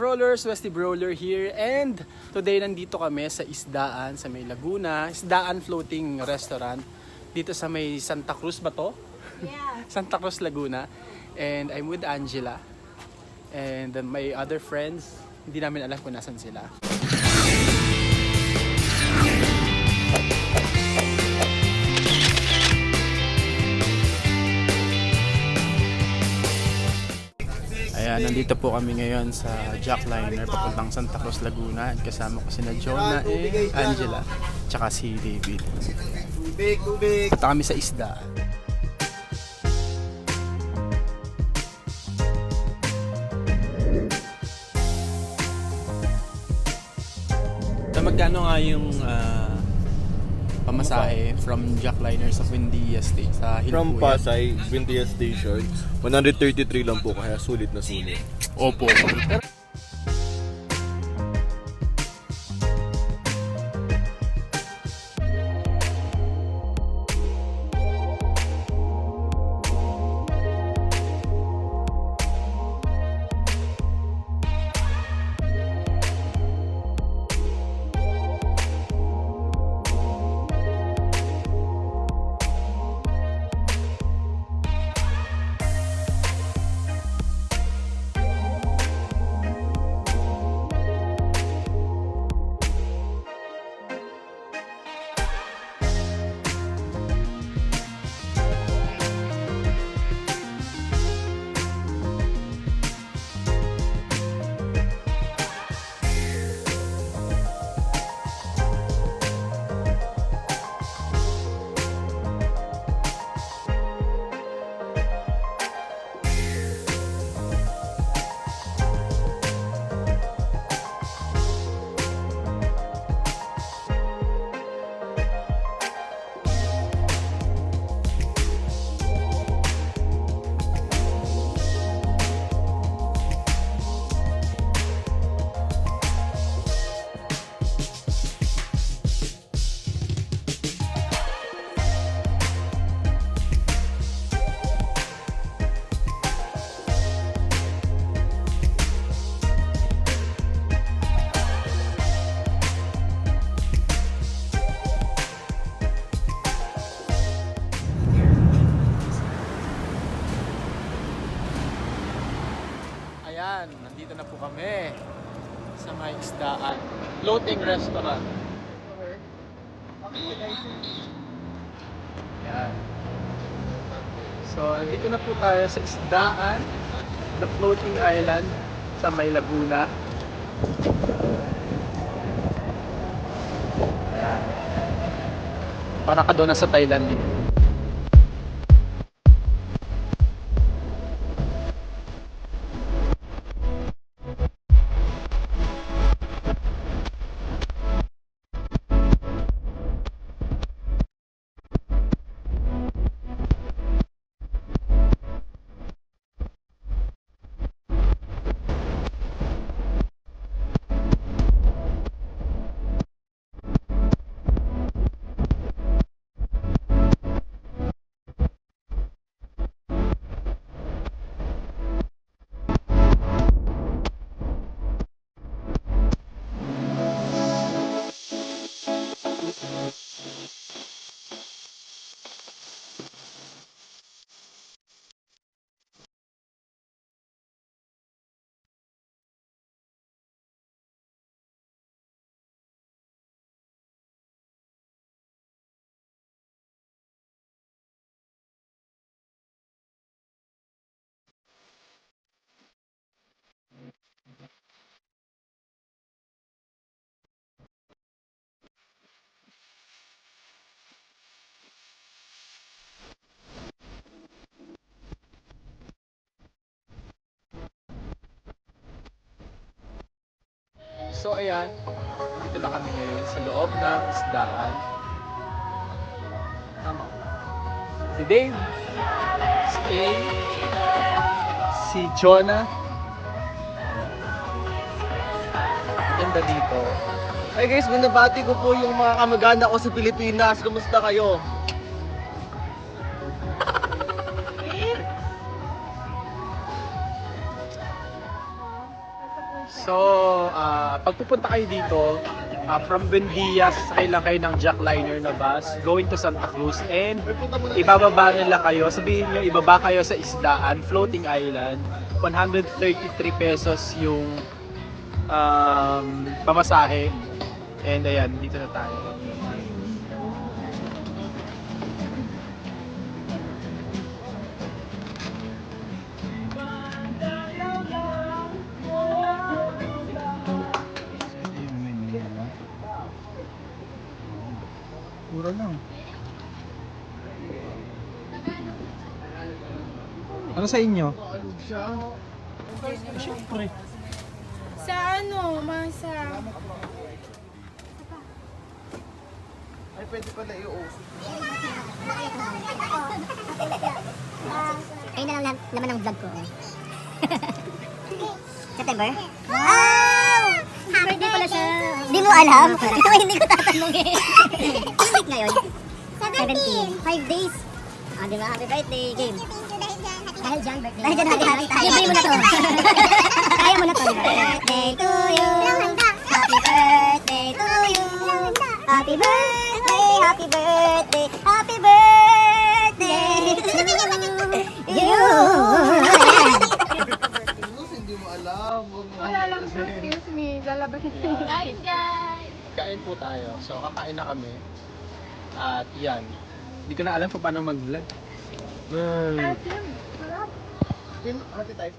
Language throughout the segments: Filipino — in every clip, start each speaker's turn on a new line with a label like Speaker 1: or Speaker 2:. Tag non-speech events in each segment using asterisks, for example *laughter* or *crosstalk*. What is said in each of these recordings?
Speaker 1: Rollers? Westy Brawler here and today nandito kami sa Isdaan sa may Laguna, Isdaan Floating Restaurant dito sa may Santa Cruz ba to?
Speaker 2: Yeah. *laughs*
Speaker 1: Santa Cruz, Laguna. And I'm with Angela and my other friends. Hindi namin alam kung nasan sila. Ayan, nandito po kami ngayon sa Jackliner papuntang Santa Cruz, Laguna. At kasama ko sina Jonah and Angela, tsaka si David.
Speaker 3: Tubig, tubig.
Speaker 1: Punta kami sa isda. So, magkano nga yung ah, pamasahe from Jackliner sa Buendia State sa
Speaker 3: From
Speaker 1: Hilpuyan?
Speaker 3: Pasay, Bindia Station, 133 lang po kaya sulit na sulit.
Speaker 1: Opo. Pero nandito na po kami sa may isdaan. Floating restaurant. Ayan. So, nandito na po tayo sa isdaan, the floating island sa may Laguna. Para ka doon na sa Thailand eh. So ayan, dito na kami ngayon sa loob ng isdaan. Tama. Si Dave, si A, si Jonah. Ganda dito.
Speaker 4: Hi guys, binabati ko po yung mga kamag-anak ko sa Pilipinas. Kumusta kayo?
Speaker 1: Pag pupunta kayo dito, ah, from Bendias, sakay lang kayo ng jackliner na bus going to Santa Cruz and ibababa nila kayo. Sabihin nyo, ibaba kayo sa isdaan, floating island. 133 pesos yung um, pamasahe. And ayan, dito na tayo. Mura lang. Ano sa inyo? Siyempre.
Speaker 2: Sa ano, masa.
Speaker 5: Ayun na lang naman ang vlog ko. eh. *laughs* September? Wow! Happy birthday pala siya. Di mo alam? *laughs* Ito hindi ko tatanungin. *laughs* Ngayon? 17. 5 days. Ah, di ba? Happy birthday, game. Dahil dyan, birthday. Dahil dyan, happy happy tayo. Libre mo na to. Kaya mo na to. Birthday to you. Happy birthday to you. Happy birthday, happy birthday, happy birthday to you.
Speaker 4: Hindi mo alam.
Speaker 2: Wala lang, excuse me. Lalabas Guys, guys.
Speaker 1: Kain po tayo. So, kakain na kami. At yan. Hindi ko na alam kung paano mag-vlog. Hmm.
Speaker 4: Hati tayo.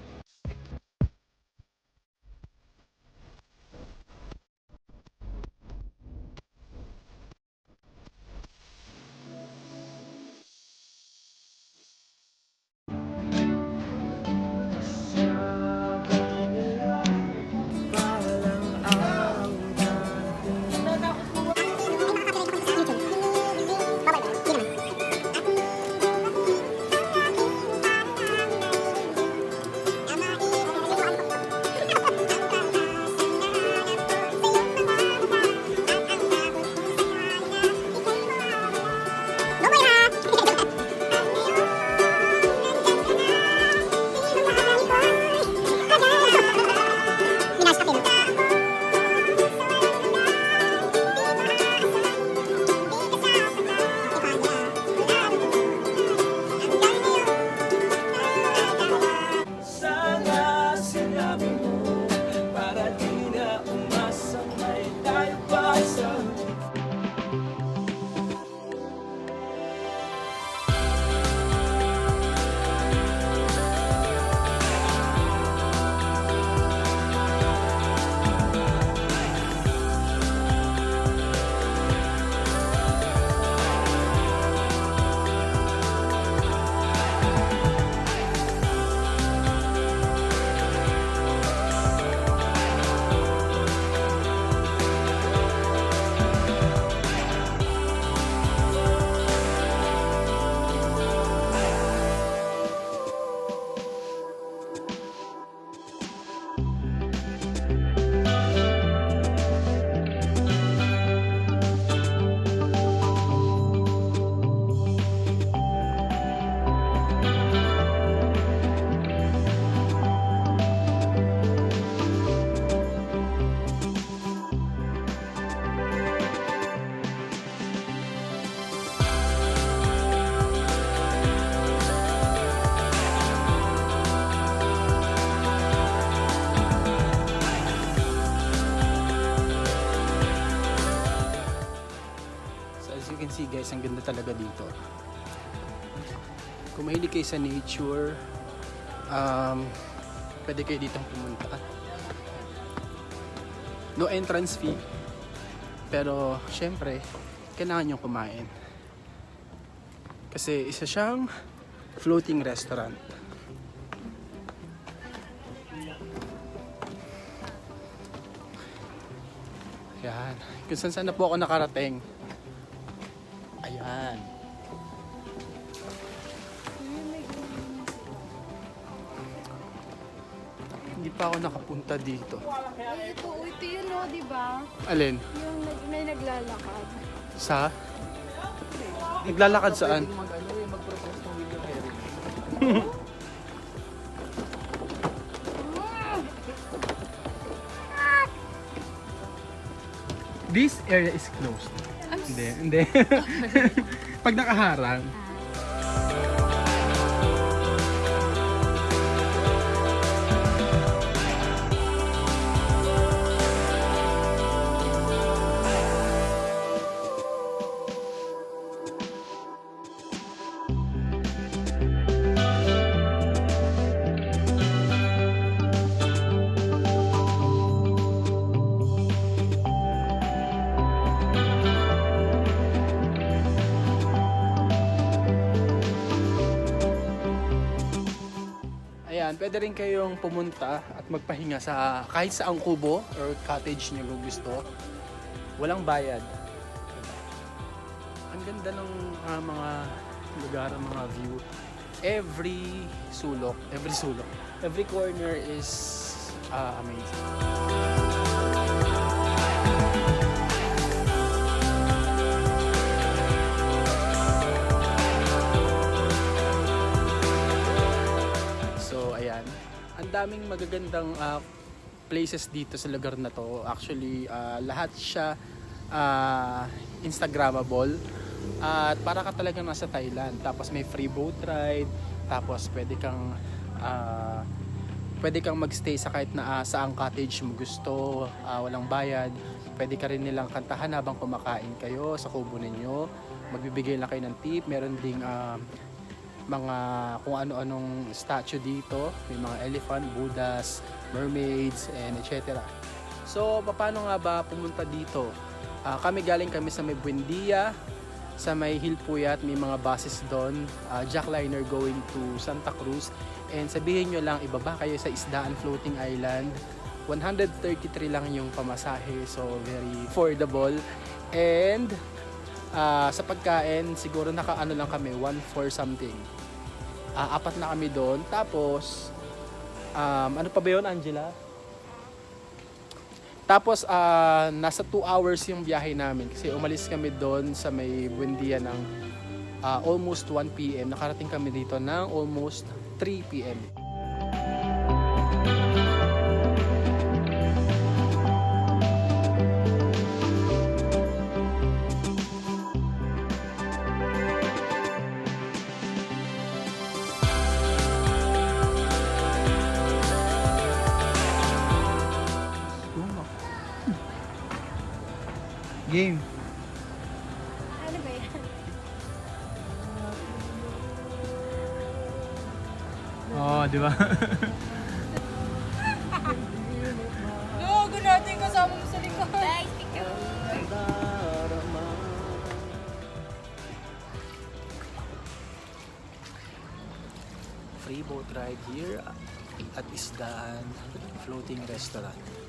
Speaker 1: Talaga dito. Kung mahilig kayo sa nature, um, pwede kayo ditong pumunta. No entrance fee. Pero syempre, kailangan nyo kumain. Kasi isa siyang floating restaurant. Yan. Kung saan saan na po ako nakarating. pa ako nakapunta dito.
Speaker 2: Ito, oh, ito yun o, di ba?
Speaker 1: Alin?
Speaker 2: Yung nag- may naglalakad.
Speaker 1: Sa? Naglalakad saan? Ah! This area is closed. Hindi, hindi. *laughs* Pag nakaharang, pwede rin kayong pumunta at magpahinga sa kahit saang kubo or cottage nyo kung gusto. Walang bayad. Ang ganda ng ah, mga lugar, mga view. Every sulok, every sulok, every corner is ah, amazing. Daming magagandang ah, places dito sa lugar na to. Actually, ah, lahat siya ah, Instagrammable. At para ka talaga nasa Thailand. Tapos may free boat ride. Tapos pwede kang ah, pwede kang magstay sa kahit na ah, saang cottage mo gusto, ah, walang bayad. Pwede ka rin nilang kantahan habang kumakain kayo sa kubo ninyo. Magbibigay lang kayo ng tip. Meron ding ah, mga kung ano-anong statue dito. May mga elephant, buddhas, mermaids, and etc. So, paano nga ba pumunta dito? Ah, kami galing kami sa may Buendia, sa may Hilpuyat, may mga buses doon. Ah, jackliner going to Santa Cruz. And sabihin nyo lang, ibaba kayo sa Isdaan Floating Island. 133 lang yung pamasahe, so very affordable. And Ah, sa pagkain, siguro naka-ano lang kami, 1 for something. Ah, apat na kami doon. Tapos, um, ano pa ba yun, Angela? Tapos, ah, nasa 2 hours yung biyahe namin. Kasi umalis kami doon sa may Buendia ng ah, almost 1 p.m. Nakarating kami dito ng almost 3 p.m. Oo, oh, di ba?
Speaker 2: Logo natin kasama mo sa likod. Guys, ikaw.
Speaker 1: Free boat ride here at Isdaan Floating Restaurant.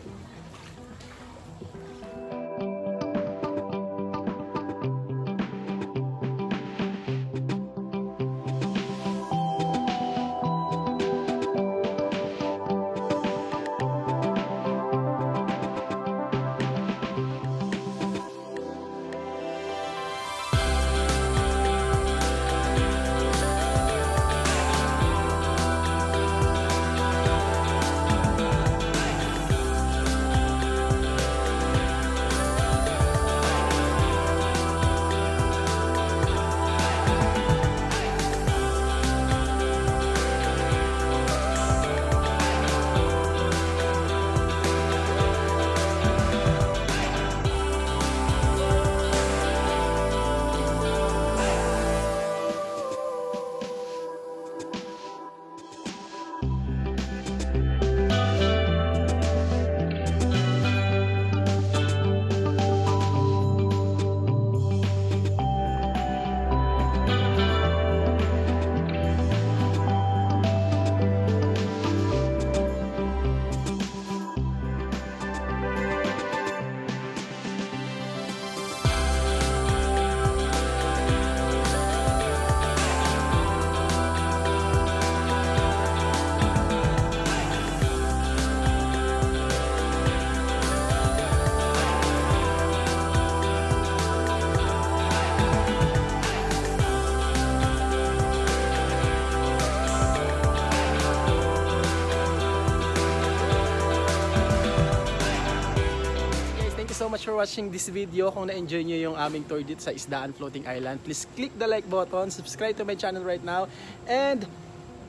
Speaker 1: So much for watching this video. Kung na-enjoy nyo yung aming tour dito sa Isdaan Floating Island, please click the like button, subscribe to my channel right now, and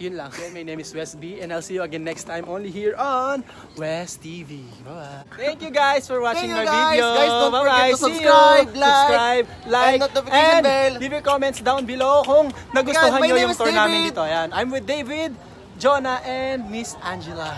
Speaker 1: yun lang. Again, my name is West B, and I'll see you again next time only here on West TV. Bye-bye. Thank you guys for watching
Speaker 4: Thank you,
Speaker 1: our
Speaker 4: guys.
Speaker 1: video.
Speaker 4: Guys, don't
Speaker 1: Bye-bye.
Speaker 4: forget to
Speaker 1: See you.
Speaker 4: subscribe, like,
Speaker 1: subscribe, like,
Speaker 4: and notification
Speaker 1: and
Speaker 4: bell.
Speaker 1: leave your comments down below kung nagustuhan
Speaker 4: my
Speaker 1: nyo
Speaker 4: name
Speaker 1: yung
Speaker 4: is
Speaker 1: tour namin
Speaker 4: David.
Speaker 1: dito. Ayan. I'm with David, Jonah, and Miss Angela.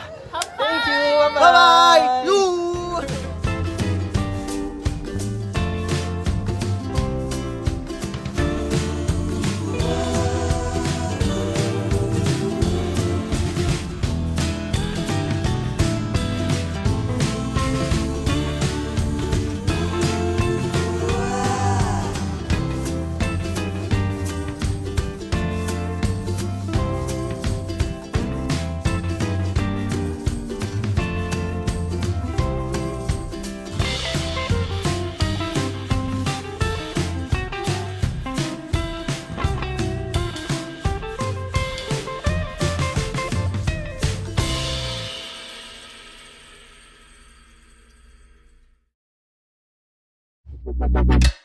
Speaker 5: Thank you.